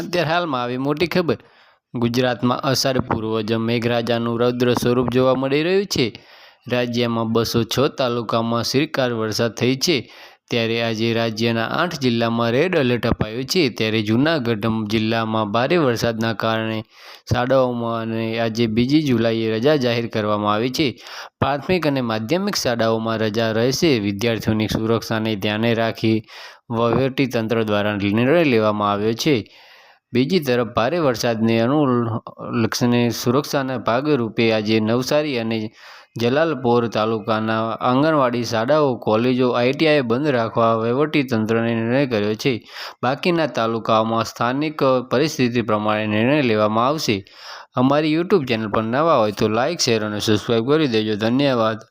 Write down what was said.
અત્યારે હાલમાં આવી મોટી ખબર. ગુજરાતમાં અષાઢ પૂર્વજ મેઘરાજાનું રૌદ્ર સ્વરૂપ જોવા મળી રહ્યું છે. રાજ્યમાં બસો છ તાલુકામાં શ્રીકાર વરસાદ થઈ છે. ત્યારે આજે રાજ્યના આઠ જિલ્લામાં રેડ એલર્ટ અપાયું છે. ત્યારે જૂનાગઢ જિલ્લામાં ભારે વરસાદના કારણે શાળાઓમાં અને આજે બીજી જુલાઈએ રજા જાહેર કરવામાં આવી છે. પ્રાથમિક અને માધ્યમિક શાળાઓમાં રજા રહેશે. વિદ્યાર્થીઓની સુરક્ષાને ધ્યાને રાખી વહીવટીતંત્ર દ્વારા નિર્ણય લેવામાં આવ્યો છે. બીજી તરફ ભારે વરસાદને અનુલક્ષીને સુરક્ષાના ભાગરૂપે આજે નવસારી અને જલાલપોર તાલુકાના આંગણવાડી શાળાઓ, કોલેજો, આઈટીઆઈ બંધ રાખવા વહીવટીતંત્રને નિર્ણય કર્યો છે. બાકીના તાલુકાઓમાં સ્થાનિક પરિસ્થિતિ પ્રમાણે નિર્ણય લેવામાં આવશે. અમારી યુટ્યુબ ચેનલ પર નવા હોય તો લાઇક શેર અને સબસ્ક્રાઈબ કરી દેજો. ધન્યવાદ.